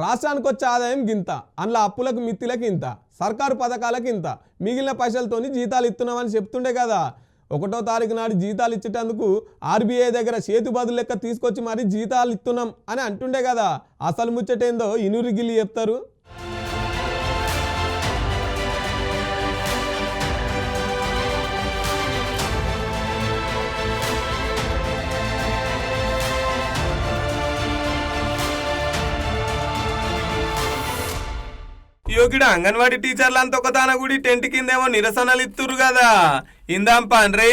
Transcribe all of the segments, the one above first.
రాష్ట్రానికి వచ్చే ఆదాయం గింత అందులో అప్పులకు మిత్తిలకు ఇంత సర్కారు పథకాలకు ఇంత మిగిలిన పైసలతోని జీతాలు ఇస్తున్నామని చెప్తుండే కదా. ఒకటో తారీఖు నాడు జీతాలు ఇచ్చేటందుకు ఆర్బీఐ దగ్గర చేతు బదులు లెక్క తీసుకొచ్చి మరీ జీతాలు ఇస్తున్నాం అని అంటుండే కదా. అసలు ముచ్చటేందో ఇనురు గిల్లి చెప్తారు యోగిడ అంగన్వాడీ టీచర్లంతా ఒక దాన గుడి టెంట్ కిందేమో నిరసనలు ఇత్తురు కదా ఇందాం పాండ్రి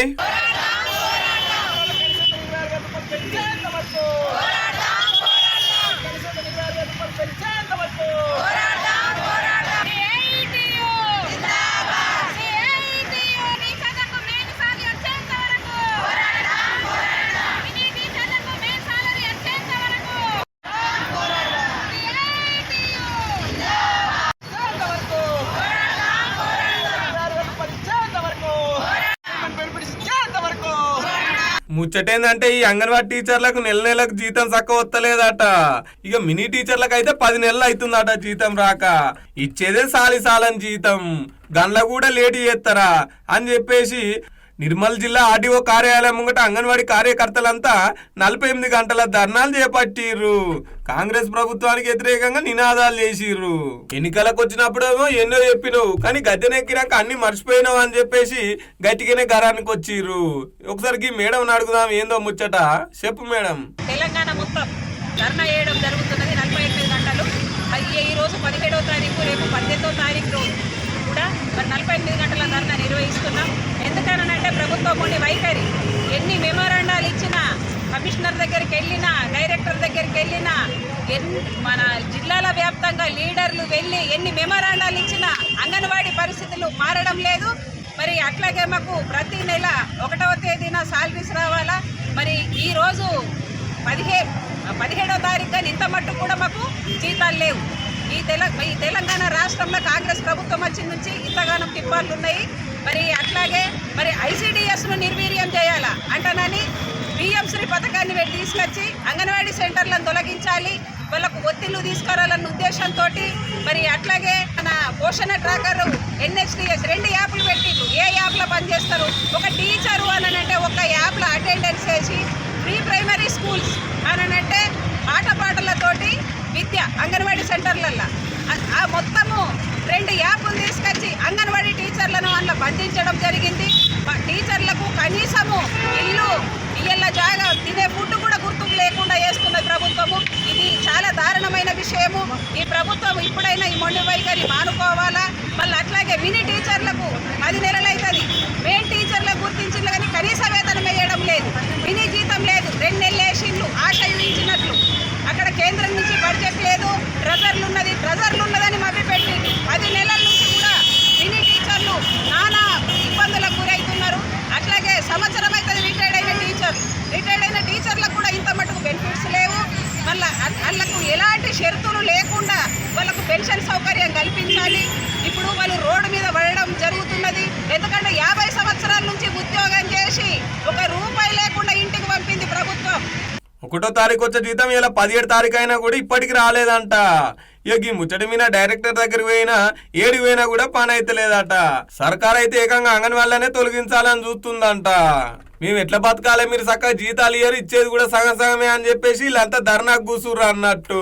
ముచ్చటేందంటే ఈ అంగన్వాడీ టీచర్లకు నెల నెలకు జీతం చక్క వస్తలేదట ఇక మినీ టీచర్లకు అయితే పది నెలలు అవుతుందట జీతం రాక. ఇచ్చేదే సాలి సాలని జీతం. గన్ల కూడా లేట్ చేస్తారా అని చెప్పేసి నిర్మల్ జిల్లా ఆర్డీఓ కార్యాలయం ముంగట అంగన్వాడీ కార్యకర్తలంతా నలభై ఎనిమిది గంటల ధర్నాలు చేపట్టిర్రు. కాంగ్రెస్ ప్రభుత్వానికి వ్యతిరేకంగా నినాదాలు చేసిర్రు. ఎన్నికలకు వచ్చినప్పుడేమో ఎన్నో చెప్పినావు కానీ గద్దెనెక్కినాక అన్ని మర్చిపోయినావు అని చెప్పేసి గట్టిగానే గరానికి వచ్చిర్రు. ఒకసారికి మేడం అడుగుదాం ఏందో ముచ్చట? చెప్పు మేడం. తెలంగాణ మొత్తం ధర్నా చేయడం జరుగుతున్నది నలభై ఎనిమిది గంటలు. అది ఈ రోజు పదిహేడవ తారీఖు రేపు పద్దెనిమిదవ తారీఖు రోజు కూడా మరి నలభై ఎనిమిది గంటల ధర్నా నిర్వహించారు. ఎందుకనంటే కొన్ని వైఖరి. ఎన్ని మెమోరాండాలు ఇచ్చినా కమిషనర్ దగ్గరికి వెళ్ళినా డైరెక్టర్ దగ్గరికి వెళ్ళినా మన జిల్లాల వ్యాప్తంగా లీడర్లు వెళ్ళి ఎన్ని మెమోరాండాలు ఇచ్చినా అంగన్వాడీ పరిస్థితులు మారడం లేదు. మరి అట్లాగే మాకు ప్రతి నెల ఒకటవ తేదీన సాలరీస్ రావాలా? మరి ఈరోజు పదిహే పదిహేడో తారీఖు కానీ ఇంత మట్టు కూడా మాకు జీతాలు లేవు. ఈ తెల ఈ తెలంగాణ రాష్ట్రంలో కాంగ్రెస్ ప్రభుత్వం వచ్చిన నుంచి ఇంతగానం తిప్పాలు ఉన్నాయి మరి అట్లాగే మరి ఐసీడీఎస్ను నిర్వీర్యం చేయాలా అంటనని బిఎంశ్రీ పథకాన్ని తీసుకొచ్చి అంగన్వాడీ సెంటర్లను తొలగించాలి వాళ్ళకు ఒత్తిళ్ళు తీసుకురావాలన్న ఉద్దేశంతో మరి అట్లాగే మన పోషణ ట్రాకర్ ఎన్హెచ్డిఎస్ రెండు యాప్లు పెట్టి ఏ యాప్లో పనిచేస్తారు? ఒక టీచరు అనంటే ఒక యాప్లో అటెండెన్స్ చేసి ప్రీ ప్రైమరీ స్కూల్స్ అనంటే ఆటపాటలతోటి విద్య అంగన్వాడీ సెంటర్లల్లో. మొత్తము రెండు యాప్లు తీసుకొచ్చి అంగన్వాడీ టీచర్లను అందులో బంధించడం జరిగింది. టీచర్లకు కనీసము ఇల్లు ఇళ్ళ జాగా తినే ఫుడ్ కూడా గుర్తుకు లేకుండా చేస్తున్న ప్రభుత్వము. ఇది చాలా దారుణమైన విషయము. ఈ ప్రభుత్వం ఇప్పుడైనా ఈ మొండి వైఖరి మానుకోవాలా? మళ్ళీ అట్లాగే మినీ టీచర్లకు పది నెలలు అవుతుంది మెయిన్ టీచర్లకు గుర్తించి కానీ కనీస వేతనం వేయడం లేదు మినీ జీతం లేదు రెండు నెలలు వేసిండ్లు ఆశ ఊహించినట్లు అక్కడ కేంద్రం నుంచి బడ్జెట్ లేదు ట్రెజర్లు ఉన్నది ట్రెజర్లు ఉన్నదని మభ్య పెట్టిండు పది నెలల నుంచి కూడా మినీ టీచర్లు నానా ఇబ్బందులకు గురవుతున్నారు అట్లాగే సంవత్సరం అవుతుంది రిటైర్డ్ అయిన టీచర్లు రిటైర్డ్ అయిన టీచర్లకు కూడా ఇంత మటుకు బెనిఫిట్స్ లేవు మళ్ళీ వాళ్ళకు ఎలాంటి షరతులు లేకుండా వాళ్ళకు పెన్షన్ సౌకర్యం కల్పించాలి. ఇప్పుడు వాళ్ళు రోడ్డు మీద పడడం జరుగుతున్నది. ఎందుకంటే యాభై సంవత్సరాల నుంచి ఉద్యోగం చేసి ఒక రూపాయి లేకుండా ఇంటికి పంపింది ప్రభుత్వం. ఒకటో తారీఖు వచ్చే జీతం ఇలా పదిహేడు తారీఖు అయినా కూడా ఇప్పటికి రాలేదంట. ఇక ఈ ముచ్చట మీద డైరెక్టర్ దగ్గరికి పోయినా ఏడికి పోయినా కూడా పని అయితే లేదట సర్కార్ అయితే ఏకంగా అంగన్వాళ్ళనే తొలగించాలని చూస్తుందంట. మేము ఎట్లా బతకాలి మీరు చక్కగా జీతాలు ఇయ్యరు ఇచ్చేది కూడా సగం సగమే అని చెప్పేసి వీళ్ళంతా ధర్నాకు కూసుర్రు అన్నట్టు.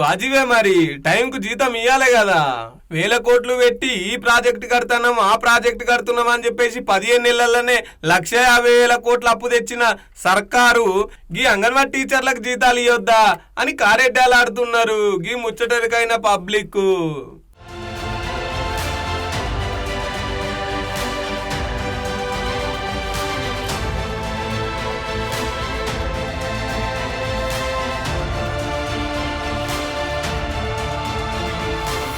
వాజివే మరి టైంకు జీతం ఇయ్యాలి కదా. వేల కోట్లు పెట్టి ఈ ప్రాజెక్ట్ కడుతున్నాం ఆ ప్రాజెక్ట్ కడుతున్నాం అని చెప్పేసి పదిహేను నెలల్లోనే లక్ష యాభై వేల కోట్లు అప్పు తెచ్చిన సర్కారు గీ అంగన్వాడీ టీచర్లకు జీతాలు ఇవ్వద్దా అని కారెడ్డాలు ఆడుతున్నారు. గీ ముచ్చట ముచ్చటరికైన పబ్లిక్